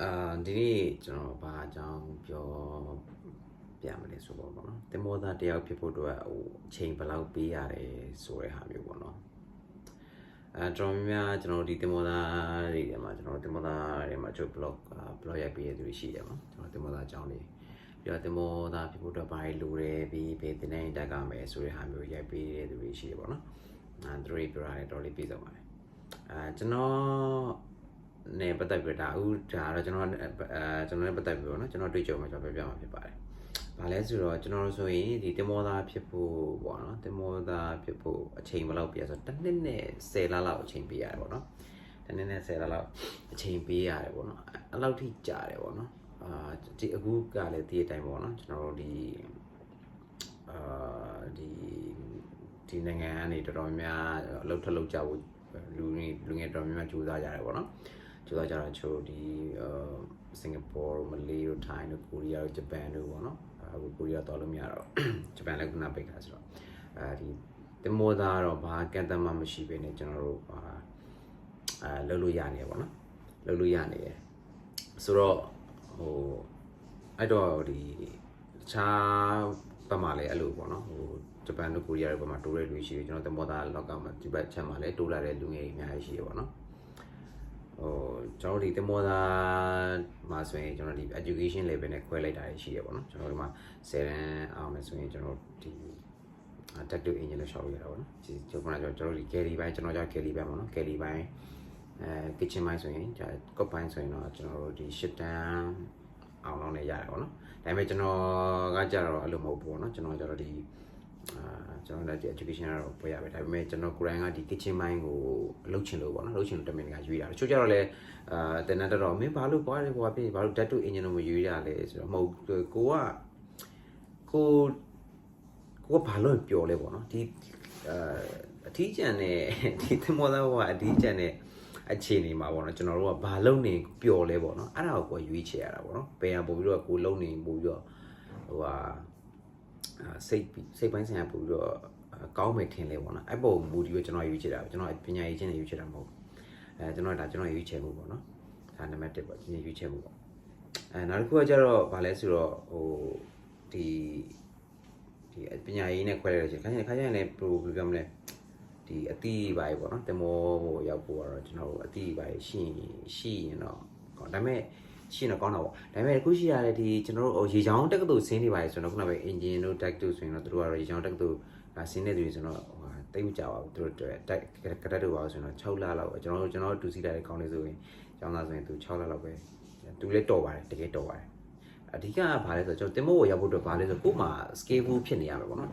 အာဒီနေ့ကျွန်တော်ဘာအကြောင်းပြောပြမလဲဆိုတော့ပေါ့နော်တင်မောသားတယောက်ဖြစ်ဖို့အတွက်ဟိုအချိန်ဘယ်လောက်ပေးရတယ်ဆိုတဲ့ဟာမျိုးပေါ့နော်အဲကျွန်တော်များကျွန်တော်ဒီတင်မောသားတွေထဲမှာကျွန်တော်တင်မောသားတွေမှာကျွန်တော် blog blog ရိုက်ပေးရသူတွေရှိတယ်နော်ကျွန်တော်တင်မောသားအကြောင်းတွေပြီးတော့တင်မောသားဖြစ်ဖို့အတွက်ဘာတွေလိုတယ်ပြီးဘယ်တင်တိုင်းတက်ကမယ်ဆိုတဲ့ဟာမျိုးရိုက်ပေးရသူတွေရှိတယ်ပေါ့နော်အဲသူတွေပြောရတယ်တော်လေးပြည့်စုံပါတယ်အဲကျွန်တော် နဲ့ပတ်သက်ပြီးဒါအခုဒါတော့ကျွန်တော်အဲကျွန်တော်နဲ့ပတ်သက်ပြီးပေါ့နော်ကျွန်တော်တွေ့ကြုံမှာကျွန်တော်ပြောပြမှာဖြစ်ပါတယ်။ဘာလဲဆိုတော့ကျွန်တော်ဆိုရင်ဒီတင်မောသားဖြစ်ဖို့ပေါ့နော်တင်မောသားဖြစ်ဖို့အချိန်ဘယ်လောက်ပြရဆိုတော့တစ်နှစ်နဲ့10လလောက်အချိန်ပြရတယ်ပေါ့နော်။တစ်နှစ်နဲ့10လလောက်အချိန်ပြရတယ်ပေါ့နော်။အဲ့လောက်ထိကြာတယ်ပေါ့နော်။အာဒီအခုကလည်းဒီအတိုင်းပေါ့နော်ကျွန်တော်တို့ဒီအာဒီဒီနိုင်ငံကနေတော်တော်များအလုပ်ထလုပ်ကြဖို့လူတွေလူငယ်တော်များများစူးစမ်းကြရတယ်ပေါ့နော်။ ကြိုးစားကြတာချို့ဒီအာစင်ကာပူမလေးတို့ထိုင်းတို့ကိုရီးယားတို့ဂျပန်တို့ပေါ့နော်အခုကိုရီးယားသွားလို့မရတော့ဂျပန်လည်းခုနပိတ်ခါဆိုတော့အဲဒီတင်မောသားတော့ဘာကန့်တမ်းမှမရှိဘဲနဲ့ကျွန်တော်တို့အာအဲလှုပ်လို့ရနေရပေါ့နော်လှုပ်လို့ရနေရဆိုတော့ဟိုအဲ့တော့ဒီတခြားဘက်မှာလည်းအဲ့လိုပေါ့နော်ဟိုဂျပန်တို့ကိုရီးယားတို့ဘက်မှာတိုးတဲ့လူရှိတယ်ကျွန်တော်တင်မောသားလောက်ကမှာဒီဘက်ချက်မှာလည်းတိုးလာတဲ့လူငယ်တွေအများကြီးရှိတယ်ပေါ့နော် ဟိုကျွန်တော်တို့ဒီတင်မောသားမှာဆိုရင်ကျွန်တော်ဒီ education level နဲ့ခွဲလိုက်တာရှိရပါတော့ကျွန်တော်တို့မှာ10တန်းအောင်မယ်ဆိုရင်ကျွန်တော်ဒီ tech to engine လို့ရှောက်လို့ရတာပေါ့နော်ဒီကျွန်တော်ကျွန်တော်ဒီ carry ဘိုင်းကျွန်တော်ကြောင့် carry ဘိုင်းပေါ့နော် carry ဘိုင်းအဲ kitchen ဘိုင်းဆိုရင်じゃ cook ဘိုင်းဆိုရင်တော့ကျွန်တော်တို့ဒီ10တန်းအောင်လောက်နေရတယ်ပေါ့နော်ဒါပေမဲ့ကျွန်တော်ကကြတော့အဲ့လိုမဟုတ်ဘူးပေါ့နော်ကျွန်တော်ကြတော့ဒီ အာကျွန်တော်လည်းဒီ education ကတော့ပွဲရပဲဒါပေမဲ့ကျွန်တော်ကိုယ်တိုင်ကဒီ kitchen ဘိုင်းကိုလုပ်ချင်လို့ပေါ့နော်လုပ်ချင်လို့တမင်ကရွေးတာတချို့ကြတော့လည်းအာတင်တဲ့တော့မင်းဘာလို့ပွားလဲပွားပြီဘာလို့ tattoo engine လို့မရွေးရလဲဆိုတော့မဟုတ်ကိုကကိုကိုကဘာလို့ပျော်လဲပေါ့နော်ဒီအာအထီးကျန်တဲ့ဒီသမောသားကအထီးကျန်တဲ့အခြေအနေမှာပေါ့နော်ကျွန်တော်တို့ကဘာလုံနေပျော်လဲပေါ့နော်အဲ့ဒါကိုကိုရွေးချယ်ရတာပေါ့နော်ဘယ်ဟာပို့ပြီးတော့ကိုလုံနေပို့ပြီးတော့ဟိုဟာအာ စိတ်စိတ်ပိုင်းဆိုင်ရာပို့ပြီးတော့အာကောင်းမယ်ထင်လဲပေါ့နော်အဲ့ပုံမူဒီကိုကျွန်တော်ရွေးချယ်တာကျွန်တော်ပညာရေးချင်းနဲ့ရွေးချယ်တာမဟုတ်ဘူးအဲကျွန်တော်ဒါကျွန်တော်ရွေးချယ်မှုပေါ့နော်ဒါနံပါတ်1ပေါ့ကျွန်တော်ရွေးချယ်မှုပေါ့အဲနောက်တစ်ခုကကျတော့ဗာလဲဆိုတော့ဟိုဒီဒီပညာရေးနဲ့ခွဲလိုက်လို့ရှိရင်ခါကျရင်ခါကျရင်လည်းဘယ်လိုပြောမလဲဒီအတိပါပဲပေါ့နော်တမောဟိုရောက်ဖို့ကတော့ကျွန်တော်တို့အတိပါရှိရင်ရှိရင်တော့ကောင်းဒါပေမဲ့ ရှိရင်တော့ကောင်းတာပေါ့ဒါပေမဲ့အခုရှိရတဲ့ဒီကျွန်တော်တို့ရေချောင်းတက္ကသိုလ်ဆင်းနေပါတယ်ဆိုတော့ခုနကပဲ engine တို့ tech တို့ဆိုရင်တော့တို့ကတော့ရေချောင်းတက္ကသိုလ်ဆင်းနေသူတွေဆိုတော့ဟိုဟာတိတ်မကြပါဘူးတို့တို့တိုက်ကတက်တို့ပါဆိုရင်တော့6လလောက်ကျွန်တော်တို့ကျွန်တော်တို့တူစီလာတဲ့ကောင်းလေးဆိုရင်ကျောင်းသားဆိုရင်သူ6လလောက်ပဲသူလည်းတော်ပါတယ်တကယ်တော်ပါတယ်အဓိကကဘာလဲဆိုတော့ကျွန်တော်တင်မို့ကိုရောက်ဖို့အတွက်ဘာလဲဆိုတော့ကို့မှာ scalable ဖြစ်နေရမှာပေါ့နော်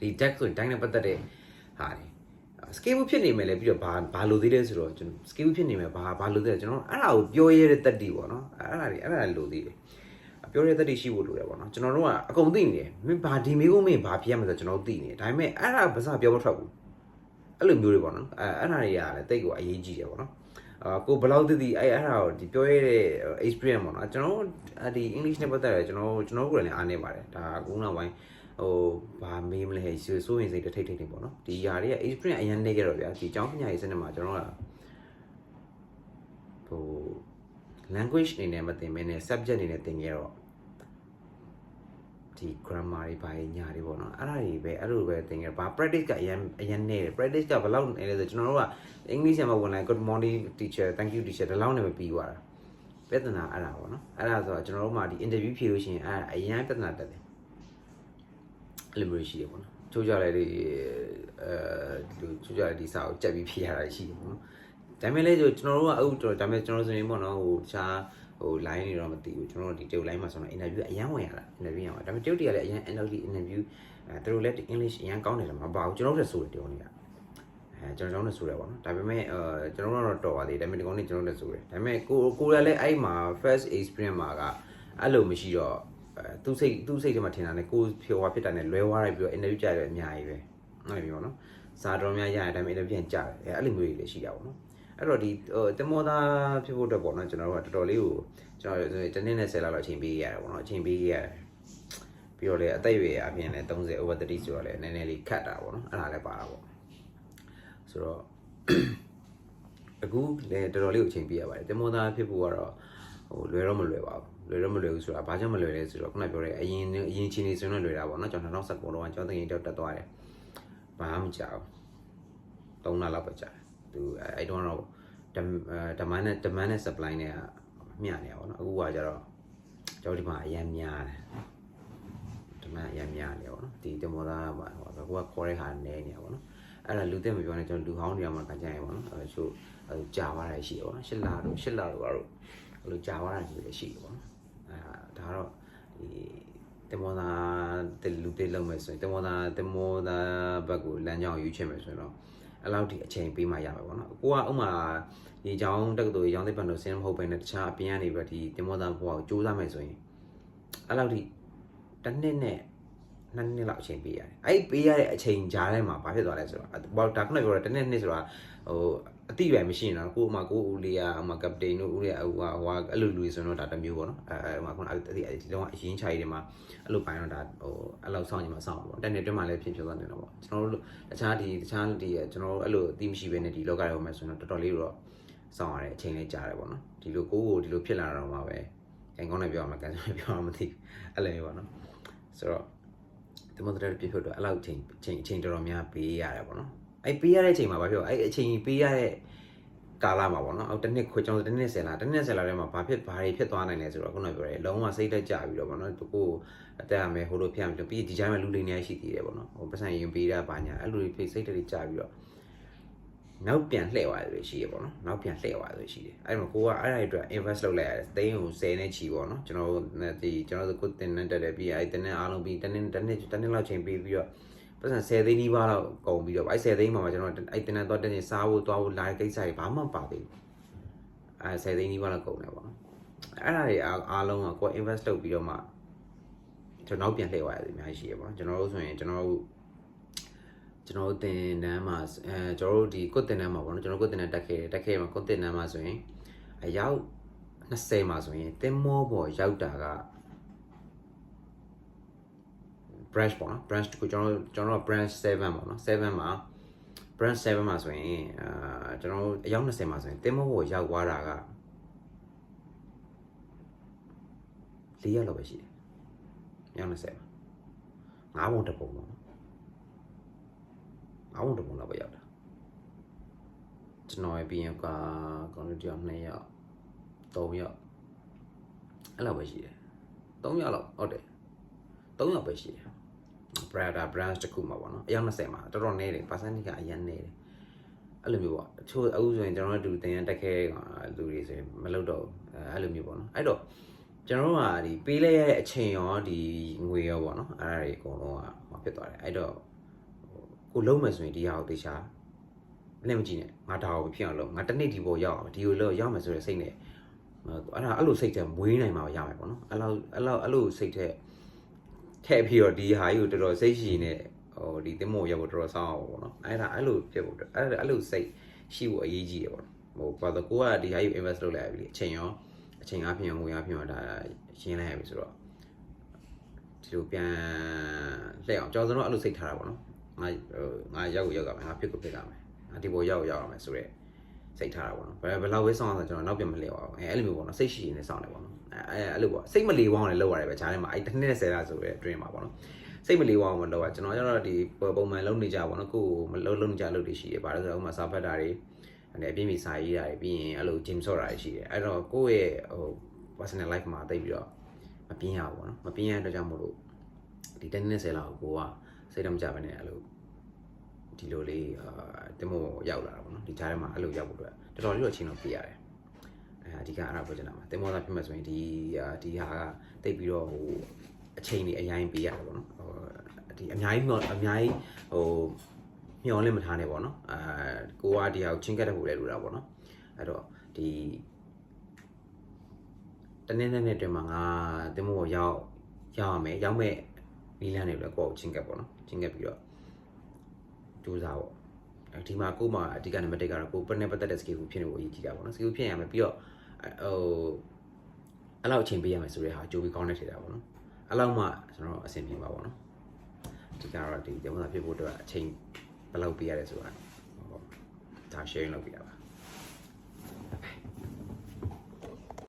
ဒီ tech ဆိုရင် tech နဲ့ပတ်သက်တဲ့ဟာတွေ scale ဖြစ်နေမယ်လေပြီးတော့ဘာဘာလို့သေးလဲဆိုတော့ကျွန်တော် scale ဖြစ်နေမယ်ဘာဘာလို့သေးလဲကျွန်တော်အဲ့ဒါကိုပြောရတဲ့တက်တီပေါ့နော်အဲ့ဒါတွေအဲ့ဒါလို့သေးတယ်ပြောရတဲ့တက်တီရှိဖို့လိုတယ်ပေါ့နော်ကျွန်တော်တို့ကအကုန်သိနေတယ်မင်းဘာဒီမေကိုမင်းဘာဖြစ်ရမလဲဆိုကျွန်တော်သိနေတယ်ဒါပေမဲ့အဲ့ဒါဘာသာပြောမထွက်ဘူးအဲ့လိုမျိုးတွေပေါ့နော်အဲအဲ့ဒါတွေကလည်းတိတ်ကိုအရေးကြီးတယ်ပေါ့နော်အာကိုဘယ်လောက်သိသိအဲ့အဲ့ဒါကိုဒီပြောရတဲ့ experience ပေါ့နော်ကျွန်တော်ဒီ English နဲ့ပတ်သက်တယ်ကျွန်တော်ကျွန်တော်ကိုယ်လည်းအားနေပါတယ်ဒါကုန်းနောက်ပိုင်း ဟိုဘာမေးမလဲဆိုစိုးရင်စိတ်တစ်ထိတ်ထိတ်နေပေါ့နော်ဒီຢာတွေက experience အရင်နေကြတော့ဗျာဒီအကြောင်းပညာရေးစနစ်မှာကျွန်တော်ကဟို language အနေနဲ့မသင်ဘဲနဲ့ subject အနေနဲ့သင်ကြတော့ဒီ grammar တွေဘာညာတွေပေါ့နော်အဲ့ဒါတွေပဲအဲ့လိုပဲသင်ကြဘာ practice ကအရင်အရင်နေတယ် practice ကဘယ်လောက်နေလဲဆိုကျွန်တော်တို့က English မှာဝင်လိုက် good morning teacher thank you teacher ဒီလောက်နဲ့ပဲပြီးသွားတာပြဿနာအဲ့ဒါပေါ့နော်အဲ့ဒါဆိုတော့ကျွန်တော်တို့မှဒီ interview ဖြေလို့ရှိရင်အဲ့အရင်ပြဿနာတက်တယ် အဲ့လိုမျိုးရှိတယ်ပေါ့နော်ချိုးကြလည်းဒီအဲလူချိုးကြလည်းဒီစာကိုကြက်ပြီးဖြေရတာရှိတယ်ပေါ့နော်ဒါပေမဲ့လည်းကျွန်တော်တို့ကအခုတော့ဒါပေမဲ့ကျွန်တော်ဆိုရင်ပေါ့နော်ဟိုတခြားဟို line တွေတော့မသိဘူးကျွန်တော်တို့ဒီတရုတ် line မှာဆိုတော့ interview အရန်ဝင်ရတာ interview ရမှာဒါပေမဲ့တရုတ်တွေကလည်းအရန် NLD interview အဲသူတို့လည်း English အရန်ကောင်းတယ်လည်းမပါဘူးကျွန်တော်တို့လည်းဆိုတယ်ပြောနေတာအဲကျွန်တော်တို့လည်းဆိုတယ်ပေါ့နော်ဒါပေမဲ့အဲကျွန်တော်တို့တော့တော်ပါသေးတယ်ဒါပေမဲ့ဒီကောင်နေကျွန်တော်တို့လည်းဆိုတယ်ဒါပေမဲ့ကိုကိုလည်းအဲ့မှာ first experience မှာကအဲ့လိုမရှိတော့အဲ သူစိတ်သူစိတ်ထဲမှာထင်တာနဲ့ကိုဖြေဝါဖြစ်တာနဲ့လွဲသွားတယ်ပြီးတော့ interview ကြရတယ်အများကြီးပဲအဲ့လိုမျိုးနော်စာတော်များရရတဲ့အတိုင်း interview ပြန်ကြတယ်အဲအဲ့လိုမျိုးတွေလည်းရှိတာပေါ့နော်အဲ့တော့ဒီဟိုတမောသားဖြစ်ဖို့အတွက်ပေါ့နော်ကျွန်တော်တို့ကတော်တော်လေးကိုကျွန်တော်တနေ့နဲ့10လလောက်အချိန်ပေးရတာပေါ့နော်အချိန်ပေးရတယ်ပြီးတော့လည်းအသက်အရွယ်အပြင်လည်း30 over 30ဆိုတော့လည်းနည်းနည်းလေးခတ်တာပေါ့နော်အဲ့ဒါလည်းပါတာပေါ့ဆိုတော့အခုလည်းတော်တော်လေးကိုအချိန်ပေးရပါတယ်တင်မောသားဖြစ်ဖို့ကတော့ ဟိုလွယ်တော့မလွယ်ပါဘူးလွယ်တော့မလွယ်ဘူးဆိုတာဘာကြောင့်မလွယ်လဲဆိုတော့ခုနပြောတဲ့အရင်အရင်ချင်းနေဆိုရင်တော့လွယ်တာပေါ့နော်ကျွန်တော်2019လောကကျွန်တော်တကယ်တော့တက်သွားတယ်ဘာမှမကြောက်ဘူး3လလောက်ပဲကြာတယ်သူအဲ့တော့တော့ demand နဲ့ demand နဲ့ supply နဲ့မျှနေရပါတော့အခုကကြတော့ကျွန်တော်ဒီမှာအရင်များတယ်ဒမန်အရင်များနေပါတော့ဒီတမောသားမှာဟိုကိုကခေါ်တဲ့ဟာနဲနေပါတော့အဲ့ဒါလူသက်မပြောနဲ့ကျွန်တော်လူဟောင်းတွေမှာကန်ကြရင်ပါတော့အဲ့ချို့အဲ့ကြာသွားတာရှိတယ်ပေါ့နော်ရှစ်လတို့ရှစ်လတို့ကတော့ အဲ့လိုကြာသွားတာရှိတယ်ရှိတယ်ပေါ့နော်အဲ့ဒါတော့ဒီတမောသားတလူတွေလုံးမယ်ဆိုရင်တမောသားတမောသားဘက်ကိုလမ်းကြောင်းယူချင်မယ်ဆိုရင်တော့အဲ့လောက်ဒီအချိန်ပေးမှရမယ်ပေါ့နော်ကိုကဥမာဒီကြောင်တက္ကသိုလ်ရောင်းသိပ္ပံတို့ဆင်းမဟုတ်ဘဲနဲ့တခြားအပြင်ကနေပြီးတော့ဒီတမောသားဘဝကိုစူးစမ်းမယ်ဆိုရင်အဲ့လောက်ဒီတစ်နှစ်နဲ့ နှစ်နှစ်လောက်အချိန်ပေးရတယ်အဲ့ဒီပေးရတဲ့အချိန်ကြားထဲမှာဘာဖြစ်သွားလဲဆိုတော့ဘောဒါခုနကပြောတဲ့တစ်နှစ်နှစ်ဆိုတာဟိုအတိပဲမရှိရင်တော့ကို့အမကိုဦးလေးကအမကပတိန်တို့ဦးလေးဟိုဟိုအဲ့လိုလူတွေဆိုတော့ဒါတစ်မျိုးပေါ့နော်အဲအဲဟိုခုနအဲ့ဒီဒီတော့အရင်ချာကြီးတွေမှာအဲ့လိုပိုင်းတော့ဒါဟိုအဲ့လောက်စောင့်နေမှာစောင့်ပေါ့တစ်နှစ်တွင်းမှာလည်းဖြစ်ဖြစ်သွားနေတော့ပေါ့ကျွန်တော်တို့တခြားဒီတခြားဒီကျွန်တော်တို့အဲ့လိုအတိမရှိဘဲနဲ့ဒီလောကထဲမှာဆိုတော့တော်တော်လေးတော့စောင့်ရတဲ့အချိန်လေးကြာတယ်ပေါ့နော်ဒီလိုကိုကိုဒီလိုဖြစ်လာတော့မှာပဲကန်ကောင်းနဲ့ပြောမှာကန်ကောင်းနဲ့ပြောမှာမသိအဲ့လိုမျိုးပေါ့နော်ဆိုတော့ ဒီမိုဒရယ်ပြဖြစ်တော့အဲ့လောက်ချိန်ချိန်အချိန်တော်တော်များပေးရတယ်ပေါ့နော်အဲ့ပေးရတဲ့အချိန်မှာဘာဖြစ်လဲအဲ့အချိန်ပေးရတဲ့ကာလမှာပေါ့နော်အော်တစ်နှစ်ခွကျွန်တော်တစ်နှစ်ဆယ်လာတစ်နှစ်ဆယ်လာထဲမှာဘာဖြစ်ဘာတွေဖြစ်သွားနိုင်လဲဆိုတော့ခုနကပြောတယ်လုံးဝစိတ်သက်ကြပြီးတော့ပေါ့နော်သူကိုအသက်အမယ်ဟိုလိုဖြစ်အောင်ပြီးဒီတိုင်းမှာလူလိမ့်နေရှိသေးတယ်ပေါ့နော်ဟိုပတ်စံရင်ပေးတာဘာညာအဲ့လိုဖိတ်စိတ်တွေကြပြီးတော့ နောက်ပြန်လှည့်သွားတယ်ရှိရပေါ့နော်နောက်ပြန်လှည့်သွားတယ်ရှိတယ်အဲ့မှာကိုကအဲ့ဒါအတွက် invest လုပ်လိုက်ရတယ်သိန်းကို10နဲ့ချီပေါ့နော်ကျွန်တော်ဒီကျွန်တော်တို့ကိုတင်နေတက်တယ်ပြီးအဲ့တင်နေအားလုံးပြီးတနေ့တနေ့တနေ့လောက်ချိန်ပြီးပြီးတော့ပတ်စံ10သိန်းနီးပါးလောက်ကုန်ပြီးတော့အဲ့10သိန်းမှာကျွန်တော်အဲ့တင်နေတော့တက်နေစားဖို့သွားဖို့လာကိစ္စတွေဘာမှမပါသေးဘူးအဲ့10သိန်းနီးပါးလောက်ကုန်တယ်ပေါ့နော်အဲ့ဒါတွေအားလုံးကကို invest လုပ်ပြီးတော့မှကျွန်တော်ပြန်လှည့်သွားရတယ်အများကြီးရှိရပေါ့နော်ကျွန်တော်တို့ဆိုရင်ကျွန်တော်တို့ ကျွန်တော်တို့တင်တန်းမှာအဲကျွန်တော်တို့ဒီကိုတင်တန်းမှာပေါ့နော်ကျွန်တော်ကိုတင်တန်းတက်ခဲ့တယ်တက်ခဲ့မှာကိုတင်တန်းမှာဆိုရင်အရောက်20မှာဆိုရင်တင်မောပေါ်ရောက်တာက branch ပေါ့နော် branch ကိုကျွန်တော်ကျွန်တော် branch 7ပေါ့နော်7မှာ branch 7မှာဆိုရင်အာကျွန်တော်အယောက်20မှာဆိုရင်တင်မောပေါ်ရောက်သွားတာက၄ရက်လောက်ပဲရှိတယ်အယောက်20မှာ၅ပုံတစ်ပုံပေါ့နော် ၅ပုံတစ်ပုံလောက်ပဲရောက်တာကျွန်တော်ပြီးရင်ကကောင်းလို့ကြောက်2ရက်3ရက်အဲ့လောက်ပဲရှိတယ်3ရက်လောက်ဟုတ်တယ်3ရက်ပဲရှိတယ် brother branch တစ်ခုမှာပေါ့နော်အယောက်20မှာတော်တော်နည်းတယ် percentage ကအရင်နည်းတယ်အဲ့လိုမျိုးပေါ့အချို့အခုဆိုရင်ကျွန်တော်တို့တင်ရတက်ခဲလူတွေဆိုရင်မလုပ်တော့အဲ့လိုမျိုးပေါ့နော်အဲ့တော့ကျွန်တော်တို့ကဒီပေးလိုက်ရတဲ့အချိန်ရောဒီငွေရောပေါ့နော်အဲ့ဒါတွေအကုန်လုံးကဟောဖြစ်သွားတယ်အဲ့တော့ ကိုလုံးမယ်ဆိုရင်ဒီဟာကိုတေချာလက်မကြည့်နဲ့ငါဒါကိုဖြစ်အောင်လုပ်ငါတစ်နေ့ဒီပေါ်ရောက်အောင်ဒီကိုလို့ရောက်မယ်ဆိုတဲ့စိတ်နဲ့အဲ့ဒါအဲ့လိုစိတ်ထဲမွေးနိုင်မှာရမယ်ပေါ့နော်အဲ့လိုအဲ့လိုအဲ့လိုစိတ်ထဲထည့်ပြီးတော့ဒီဟာကြီးကိုတော်တော်စိတ်ရှိနေဟိုဒီတင်မို့ရောက်တော်တော်ဆောင်းအောင်ပေါ့နော်အဲ့ဒါအဲ့လိုဖြစ်ဖို့အဲ့အဲ့လိုစိတ်ရှိဖို့အရေးကြီးတယ်ပေါ့နော်ဟိုဘာလို့ကိုကဒီဟာကြီး invest လုပ်လိုက်ရပြီအချိန်ရောအချိန်အပြင်ငွေအပြင်ဒါရှင်းလိုက်ရပြီဆိုတော့ဒီလိုပြန်လှည့်အောင်ကျောင်းစံတော့အဲ့လိုစိတ်ထားတာပေါ့နော် ငါငါရောက်ကိုရောက်ကြမယ်ငါဖြစ်ကိုဖြစ်ကြမယ်ငါဒီပေါ်ရောက်ရောက်ရမယ်ဆိုတော့စိတ်ထားတာပေါ့နော်ဘယ်ဘယ်လောက်ဝေးဆောင်အောင်ဆိုကျွန်တော်နောက်ပြန်မလျော်အောင်အဲအဲ့လိုမျိုးပေါ့နော်စိတ်ရှိနေဆောင်တယ်ပေါ့နော်အဲအဲ့လိုပေါ့စိတ်မလီဝအောင်လည်းလုပ်ရတယ်ပဲဂျားထဲမှာအဲ့တစ်နှစ်နဲ့10လဆိုရဲအတွင်းမှာပေါ့နော်စိတ်မလီဝအောင်မလုပ်ရကျွန်တော်ကျတော့ဒီပုံမှန်လုပ်နေကြပေါ့နော်ကိုယ်မလုပ်လုပ်နေကြလုပ်တွေရှိတယ်ဘာလို့ဆိုတော့ဥမာစာဖတ်တာတွေအဲ့အပြင်းပြီးစာရေးတာတွေပြီးရင်အဲ့လို gym ဆော့တာတွေရှိတယ်အဲ့တော့ကိုယ့်ရဲ့ဟို personal life မှာတိတ်ပြီးတော့မပြင်းရဘူးပေါ့နော်မပြင်းရတဲ့ကြောင့်မို့လို့ဒီတစ်နှစ်10လကိုကိုက စိတ်တော့မကြဘဲနဲ့အဲ့လိုဒီလိုလေးအာတင်မို့ရောက်လာတာပေါ့နော်ဒီကြားထဲမှာအဲ့လိုရောက်ဖို့အတွက်တော်တော်လေးတော့အချိန်တော့ပြရတယ်အဲအဓိကအဲ့ဒါပြောချင်တာပါတင်မောသာဖြစ်မဲ့ဆိုရင်ဒီဒီဟာကတိတ်ပြီးတော့ဟိုအချိန်ကြီးအရင်ပေးရတယ်ပေါ့နော်ဟိုဒီအများကြီးအများကြီးဟိုမျောလင့်မထားနဲ့ပေါ့နော်အဲကိုကဒီဟာကိုချင်းကတ်တဲ့ဖို့လဲလိုတာပေါ့နော်အဲ့တော့ဒီတနေ့နဲ့တွင်မှာငါတင်မို့ရောက်ရောက်ရမယ်ရောက်မဲ့နီးလန်းနေလည်းကိုယ့်ကိုချင်းကတ်ပေါ့နော် ချင်းကတ်ပြီးတော့ကြိုးစားပေါ့ဒီမှာကို့မှာအဓိကနံပါတ်1ကတော့ကိုယ်ပတ်နေပတ်သက်တဲ့ skill ကိုဖြစ်နေဖို့အရေးကြီးတာပေါ့နော် skill ဖြစ်ရမယ်ပြီးတော့ဟိုအဲ့လောက်အချိန်ပေးရမယ်ဆိုတဲ့ဟာကြိုးပြီးကောင်းနေထည့်တာပေါ့နော်အဲ့လောက်မှကျွန်တော်အဆင်ပြေပါပေါ့နော်ဒီကတော့ဒီဒေမနာဖြစ်ဖို့အတွက်အချိန်ဘယ်လောက်ပေးရလဲဆိုတာဟောဒါ sharing လုပ်ပြတာပါ